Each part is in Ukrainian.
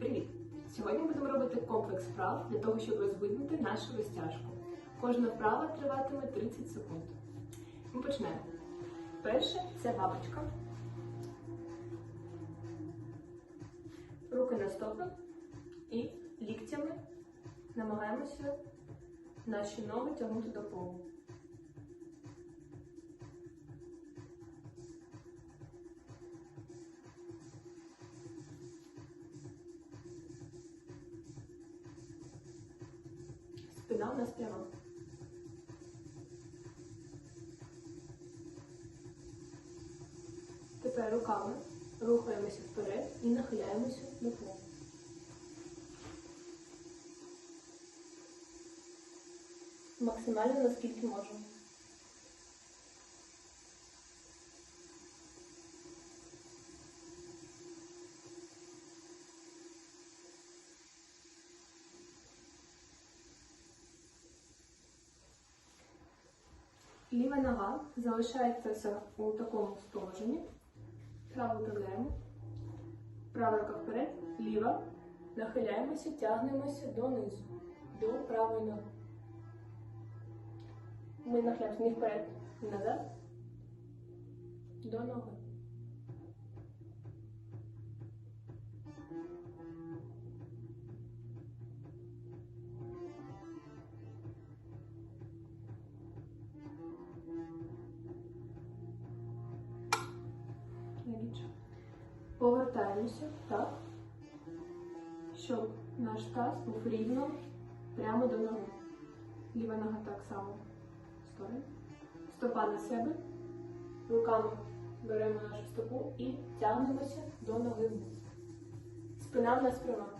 Привіт! Сьогодні будемо робити комплекс вправ для того, щоб розвинути нашу розтяжку. Кожна вправа триватиме 30 секунд. Ми почнемо. Перше це бабочка. Руки на стопи і ліктями намагаємося наші ноги тягнути до полу. Спина у нас пряма. Тепер руками рухаємося вперед і нахиляємося до полу. Максимально наскільки можемо. Ліва нога залишається у такому положенні. Праву виправляємо. Права рука вперед, ліва. Нахиляємося, тягнемося донизу, до правої ноги. Ми нахиляємося не вперед, не назад, до ноги. Повертаємося так, щоб наш таз був рівно прямо до ноги. Ліва нога так само в сторону. Стопа на себе. Руками беремо нашу стопу і тягнемося до ноги вниз. Спина в нас пряма.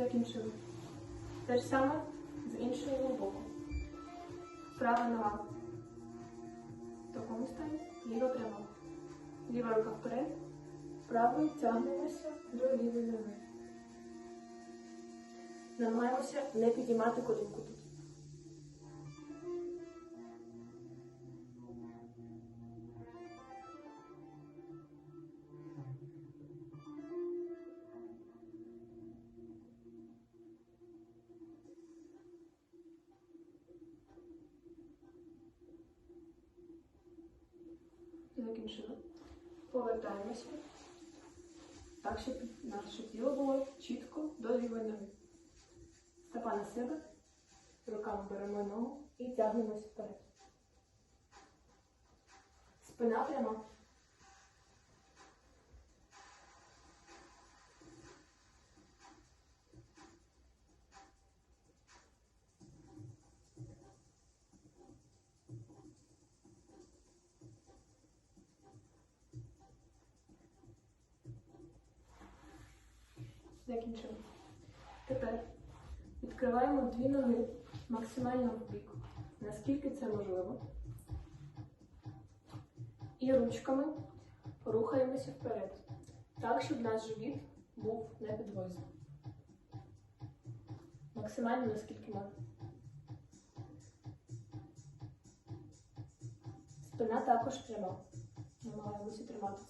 Закінчили. Те ж саме з іншого боку. Права нога. В такому стані. Ліва пряма. Ліва рука вперед. Правою тягнемося до лівої ноги. Намагаємося не підіймати колінку Закінчили. Повертаємося. Так, щоб наше тіло було чітко до лівої ноги. Стопа на себе. Руками беремо ногу і тягнемося вперед. Спина пряма. Закінчили. Тепер відкриваємо дві ноги максимально в бік, наскільки це можливо. І ручками рухаємося вперед, так, щоб наш живіт був на підлозі. Максимально наскільки можна. Спина також пряма. Намагаємося тримати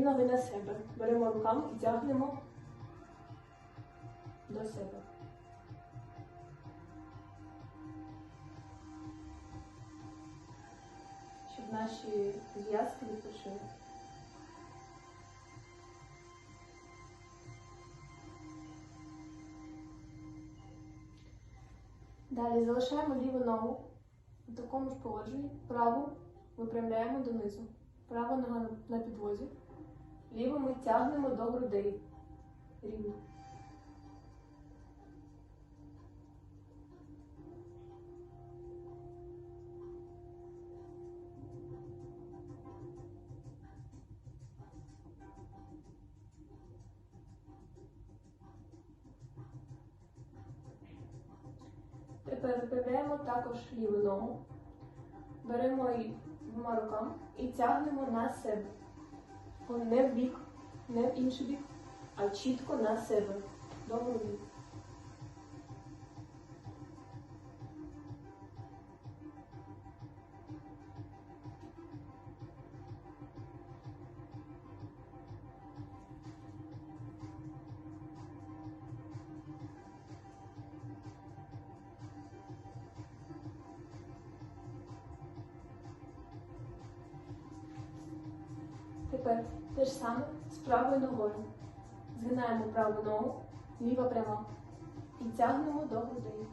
Дві на себе. Беремо руками і тягнемо до себе. Щоб наші зв'язки відпочили. Далі залишаємо ліву ногу в такому ж положенні. Праву випрямляємо донизу. Права нога на- підлозі. Ліву ми тягнемо до грудей. рівно. Тепер виправляємо також ліву ногу. Беремо її двома руками і тягнемо на себе. О, Не в бік, не в інший бік, а чітко на себе. До груди. Тепер те ж саме з правою ногою. Згинаємо праву ногу, ліва пряма. І тягнемо до грудей.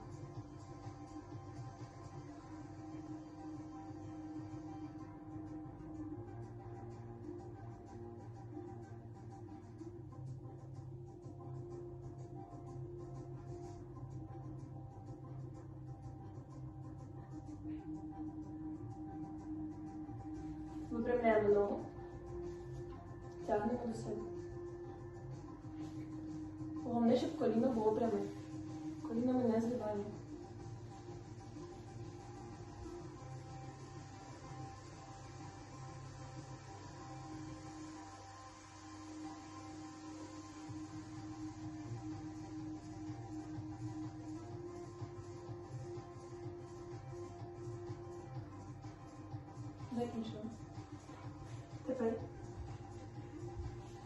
Випрямляємо ногу. Тягнемо до себе. Головне, щоб коліно було пряме. Коліно ми не згибаємо. Закінчили. Тепер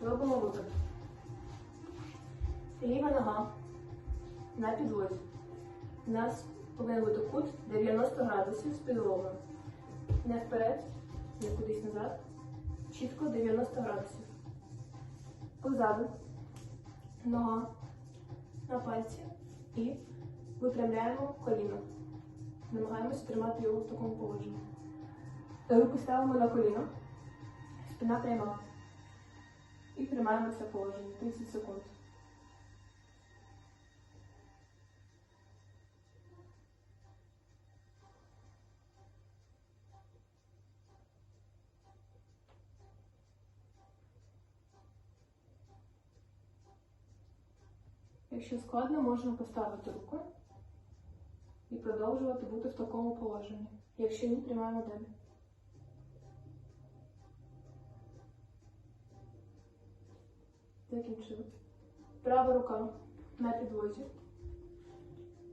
робимо викид. Ліва нога на підлозі. У нас повинен бути кут 90 градусів з підлогою. Не вперед, не кудись назад. Чітко 90 градусів. Позаду. Нога на пальці. І випрямляємо коліно. Намагаємося тримати його в такому положенні. Руку ставимо на коліно. Спина пряма. І тримаємо це положення 30 секунд. Якщо складно, можна поставити руку і продовжувати бути в такому положенні. Якщо ні, тримаємо далі. Закінчили. Права рука на підлозі.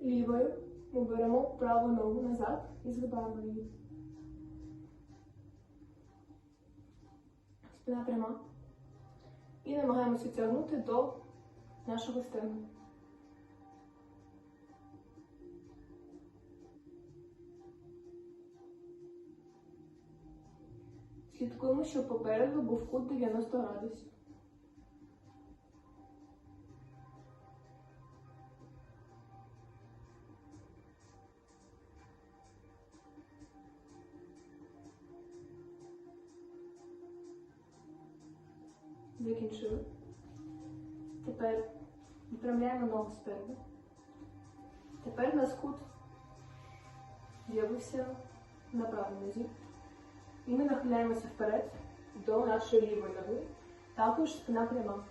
Лівою ми беремо праву ногу назад і згибаємо її. Спина пряма. І намагаємося тягнути до нашого стегна. Слідкуємо, щоб попереду був кут 90 градусів. Закінчили. Тепер відправляємо ногу спереду. Тепер у нас кут з'явився на правій нозі. І ми нахиляємося вперед до нашої лівої ноги. Також спина пряма.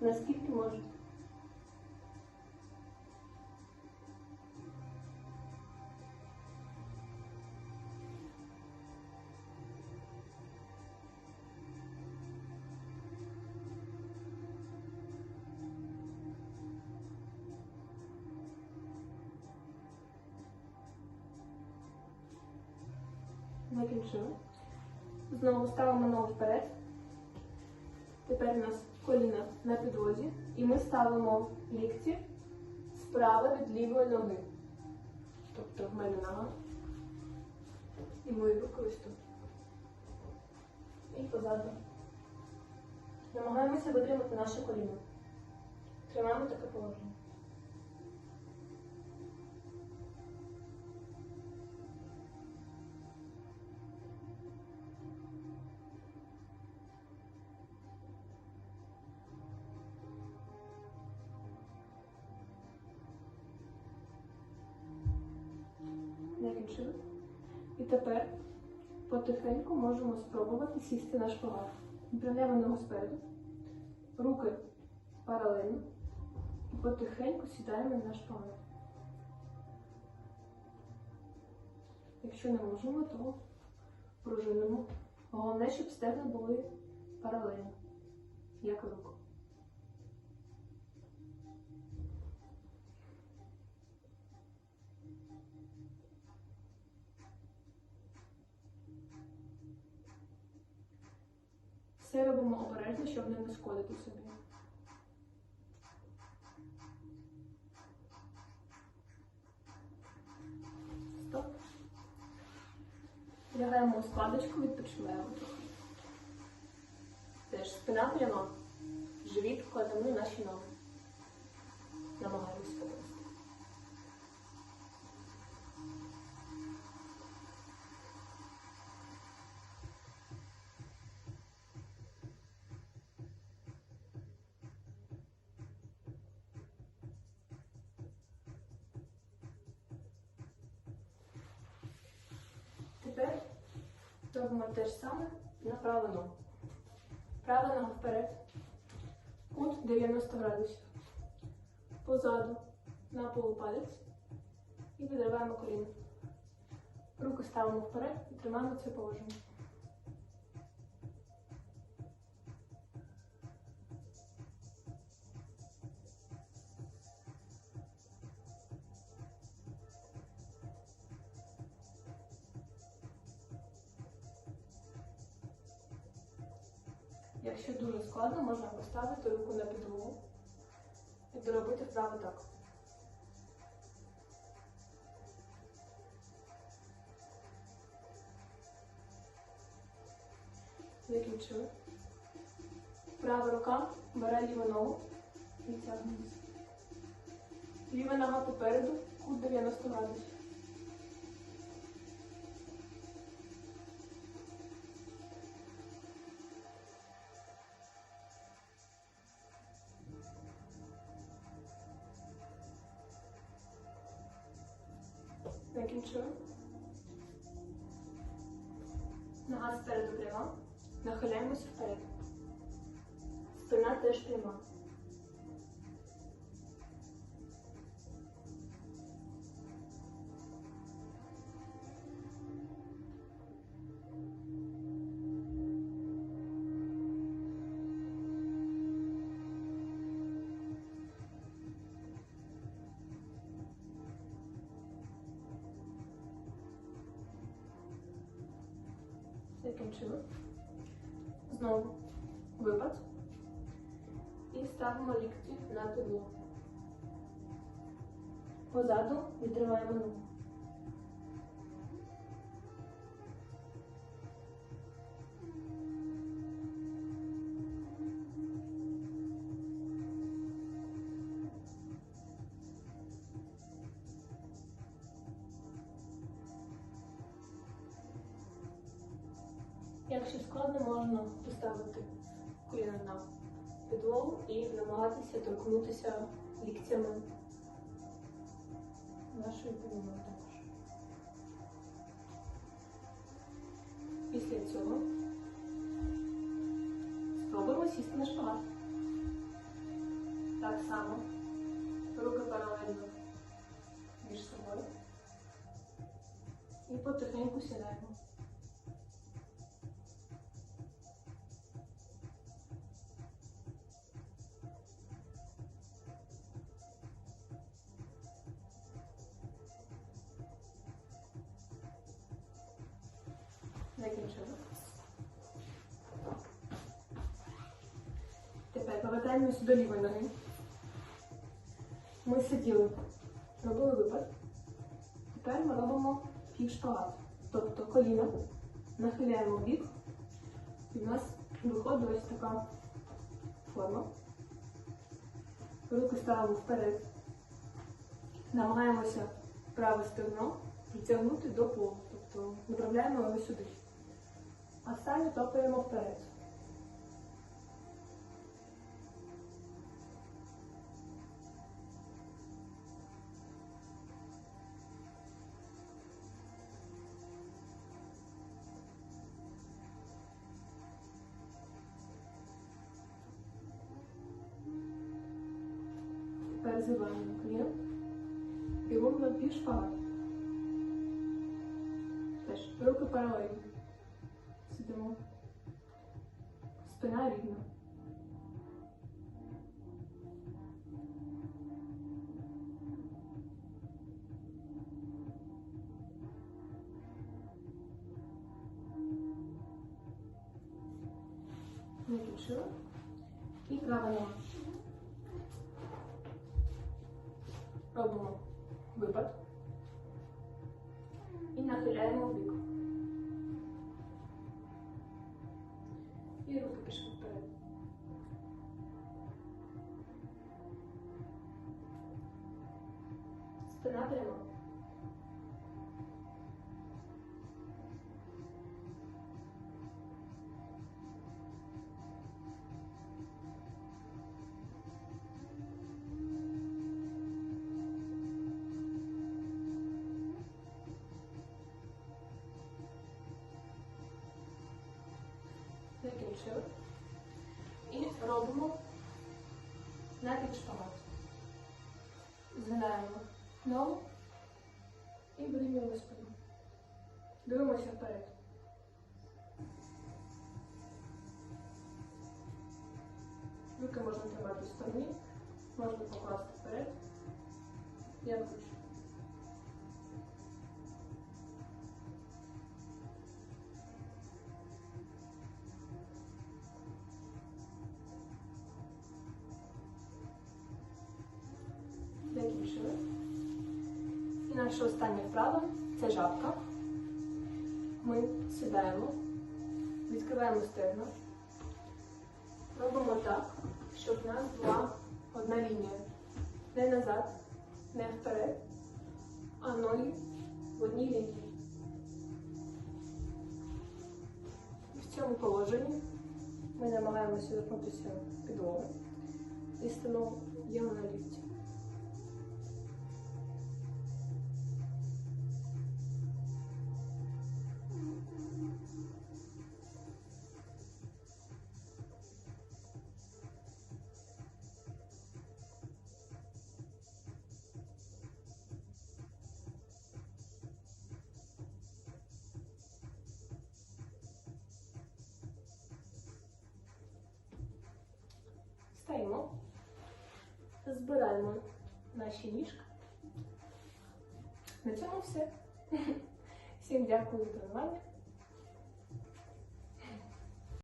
Наскільки можете. Закінчили. Знову ставимо ногу вперед. Тепер у нас коліна на підлозі. І ми ставимо лікті справа від лівої ноги. Тобто в мене нога. І мої руки ось тут. І позаду. Намагаємося витримати наше коліно. Тримаємо таке положення. Потихеньку можемо спробувати сісти на шпагат. Відправляємо ногу спереду, руки паралельно і потихеньку сідаємо на шпагат. Якщо не можемо, то пружинимо. Головне, щоб стегна були паралельно, як руку. Все робимо обережно, щоб не нашкодити собі. Стоп. Лягаємо у складочку, відпочиваємо трохи. Теж спина пряма, живіт кладемо на наші ноги. Намагаємось Тепер робимо те ж саме на праву ногу. Права нога вперед. Кут 90 градусів. Позаду на полупалець. І відриваємо коліно. Руки ставимо вперед і тримаємо це положення. Якщо дуже складно, можна поставити руку на підлогу і доробити вправо так. Закінчили. Права рука бере ліву ногу і тягнеться. Ліва нога попереду, кут 90 градусів. Закінчили. Нога спереду пряма. Нахиляємось вперед. Спина теж пряма. Закінчили. Знову випад. І ставимо лікті на підлогу. Позаду відриваємо ногу. Якщо складно, можна поставити коліно на підлогу і намагатися торкнутися ліктями нашої підлоги також. Після цього спробуємо сісти на шпагат. Так само. Руки паралельно Закінчили. Тепер повертаємося до лівої ноги. Ми сиділи, робили випад. Тепер ми робимо півшпагат. Тобто коліна нахиляємо бік. І в нас виходить ось така форма. Руки ставимо вперед. Намагаємося праве стегно притягнути до полу. Тобто направляємо його сюди. assai dopo abbiamo preso Eu vou me lampir os palavras. Preocupar a lei. Сидимо. Спина рівна. І руки пішли вперед. Закінчили. І робимо на підшпагат. Згинаємо ногу і вирівнюємо спину. Дивимося вперед. Руки можна тримати в стороні, можна покласти вперед. Як хочеш. І наша остання вправа це жабка. Ми сідаємо, відкриваємо стегна, робимо так, щоб в нас була одна лінія. Не назад, не вперед, а ноги в одній лінії. В цьому положенні ми намагаємося торкнутися підлоги і встановлюємо на ліфті. Стаємо, збираємо наші ніжки. На цьому все. Всім дякую за увагу.